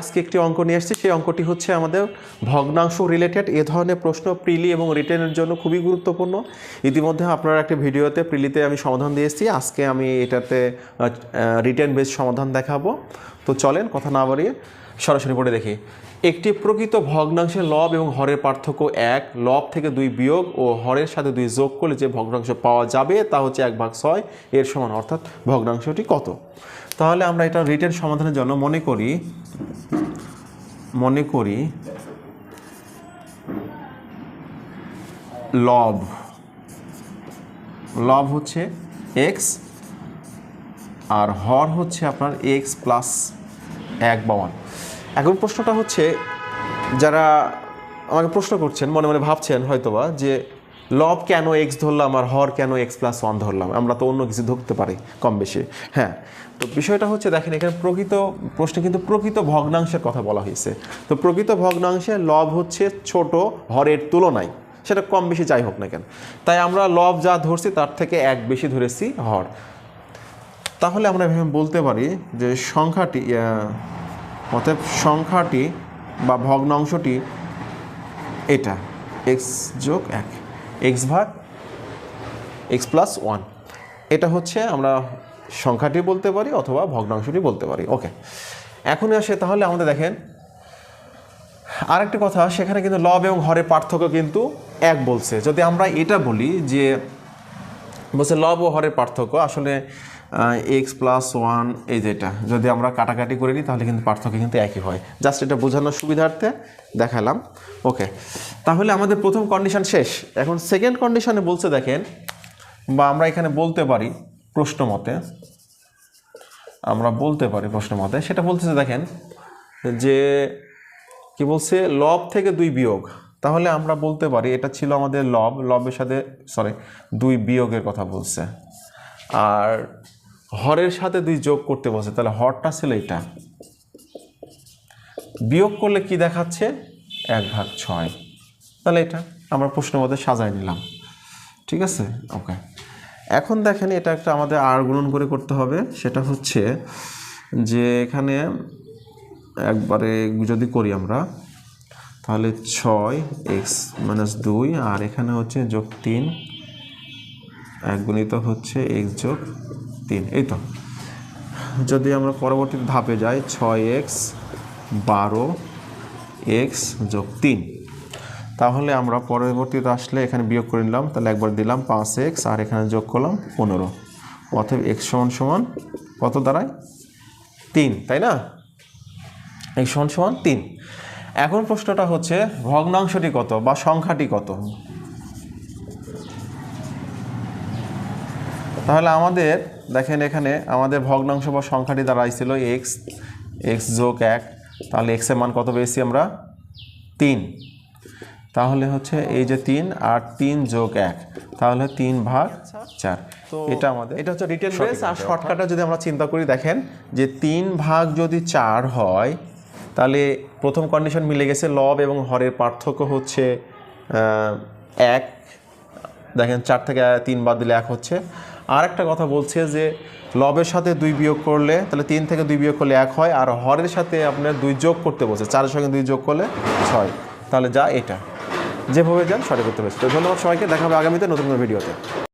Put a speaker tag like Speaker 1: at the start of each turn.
Speaker 1: আজকে একটি অঙ্ক নিয়ে এসেছি সেই অঙ্কটি হচ্ছে আমাদের ভগ্নাংশ রিলেটেড এ ধরনের প্রশ্ন প্রিলি এবং রিটেনের জন্য খুবই গুরুত্বপূর্ণ। ইতিমধ্যে আপনার একটা ভিডিওতে প্রিলিতে আমি সমাধান দিয়ে এসেছি। আজকে আমি এটাতে রিটেন বেস সমাধান দেখাবো। তো চলেন কথা না বাড়িয়ে সরাসরি পড়ে দেখি। একটি প্রকৃত ভগ্নাংশের লব এবং হরের পার্থক্য এক। লব থেকে দুই বিয়োগ ও হরের সাথে দুই যোগ করলে যে ভগ্নাংশ পাওয়া যাবে তা হচ্ছে এক ভাগ ছয়। এর সমান অর্থাৎ ভগ্নাংশটি কত? তাহলে আমরা এটা রিটেন সমাধানের জন্য মনে করি মনে করি লব লব হচ্ছে এক্স আর হর হচ্ছে আপনার এক্স প্লাস এক বা ওয়ান এখন প্রশ্নটা হচ্ছে, যারা আমাকে প্রশ্ন করছেন, মনে মনে ভাবছেন হয়তোবা যে লব কেন এক্স ধরলাম আর হর কেন এক্স প্লাস ওয়ান ধরলাম? আমরা তো অন্য কিছু ধরতে পারি কম বেশি। হ্যাঁ তো বিষয়টা হচ্ছে, দেখেন এখানে প্রকৃত প্রশ্নে কিন্তু প্রকৃত ভগ্নাংশের কথা বলা হয়েছে। তো প্রকৃত ভগ্নাংশে লব হচ্ছে ছোট হরের তুলনায়। সেটা কম বেশি যাই হোক না কেন। তাই আমরা লব যা ধরছি, তার থেকে এক বেশি ধরেছি হর। তাহলে আমরা এভাবে বলতে পারি যে সংখ্যাটি অতএব সংখ্যাটি বা ভগ্নাংশটি এটা এক্স যোগ এক। এক্স ভাগ এক্স প্লাস ওয়ান এটা হচ্ছে আমরা সংখ্যাটি বলতে পারি অথবা ভগ্নাংশটি বলতে পারি। ওকে এখন আসে, তাহলে আমাদের দেখেন, আরেকটা কথা, সেখানে কিন্তু লব এবং হরের পার্থক্য কিন্তু এক বলছে। যদি আমরা এটা বলি যে, বলছে লব ও হরের পার্থক্য, আসলে এক্স প্লাস ওয়ান এই যেটা। যদি আমরা কাটাকাটি করে নিই, তাহলে কিন্তু পার্থক্য কিন্তু একই হয়। জাস্ট এটা বোঝানোর সুবিধার্থে দেখালাম। ওকে তাহলে আমাদের প্রথম কন্ডিশন শেষ। এখন সেকেন্ড কন্ডিশনে বলছে দেখেন, বা আমরা এখানে বলতে পারি প্রশ্ন মতে, আমরা বলতে পারি প্রশ্ন মতে, সেটা বলতেছে দেখেন যে, কি বলছে? লব থেকে দুই বিয়োগ। তাহলে আমরা বলতে পারি এটা ছিল আমাদের লব। লবের সাথে সরি দুই বিয়োগের কথা বলছে। আর হরের সাথে দুই যোগ করতে বসে, তাহলে হরটা ছিল এটা বিয়োগ করলে কি দেখাচ্ছে? এক ভাগ ছয়। তাহলে এটা আমরা প্রশ্ন মধ্যে সাজায় নিলাম। ঠিক আছে? ওকে এখন দেখেন এটা একটা আমাদের আর গুণন করে করতে হবে। সেটা হচ্ছে যে এখানে একবারে যদি করি আমরা, তাহলে ছয় এক্স মাইনাস দুই, আর এখানে হচ্ছে যোগ তিন। এক গুণিত হচ্ছে এক্স যোগ তিন, এই তো। যদি আমরা পরবর্তী ধাপে যাই, ছয় এক্স বারো এক্স যোগ তিন। তাহলে আমরা পরবর্তীতে আসলে এখানে বিয়োগ করে নিলাম, তাহলে একবার দিলাম পাঁচ এক্স, আর এখানে যোগ করলাম পনেরো। অতএব এক্স সমান সমান কত দাঁড়ায়? তিন, তাই না? এই সমান সমান তিন। এখন প্রশ্নটা হচ্ছে ভগ্নাংশটি কত বা সংখ্যাটি কত? তাহলে আমাদের দেখেন এখানে আমাদের ভগ্নাংশ বা সংখ্যাটি দাঁড়াইছিল এক্স এক্স যোগ এক তাহলে এক্সের মান কত পেয়েছি আমরা? তিন। তাহলে হচ্ছে এই যে তিন আর তিন যোগ এক তাহলে তিন ভাগ চার। তো এটা আমাদের এটা হচ্ছে রিটেন বেস আর শর্টকাটে যদি আমরা চিন্তা করি দেখেন যে তিন ভাগ যদি চার হয় তাহলে প্রথম কন্ডিশন মিলে গেছে লব এবং হরের পার্থক্য হচ্ছে এক। দেখেন চার থেকে তিন বাদ দিলে এক হচ্ছে। আর একটা কথা বলছে যে লবের সাথে দুই বিয়োগ করলে, তাহলে তিন থেকে দুই বিয়োগ করলে এক হয়, আর হরের সাথে আপনার দুই যোগ করতে বলছে, চারের সঙ্গে দুই যোগ করলে ছয়। তাহলে যা এটা। যেভাবে যান, সঠিক করতে পারছি তো ধন্যবাদ সবাইকে, দেখা হবে আগামীতে নতুন নতুন ভিডিওতে।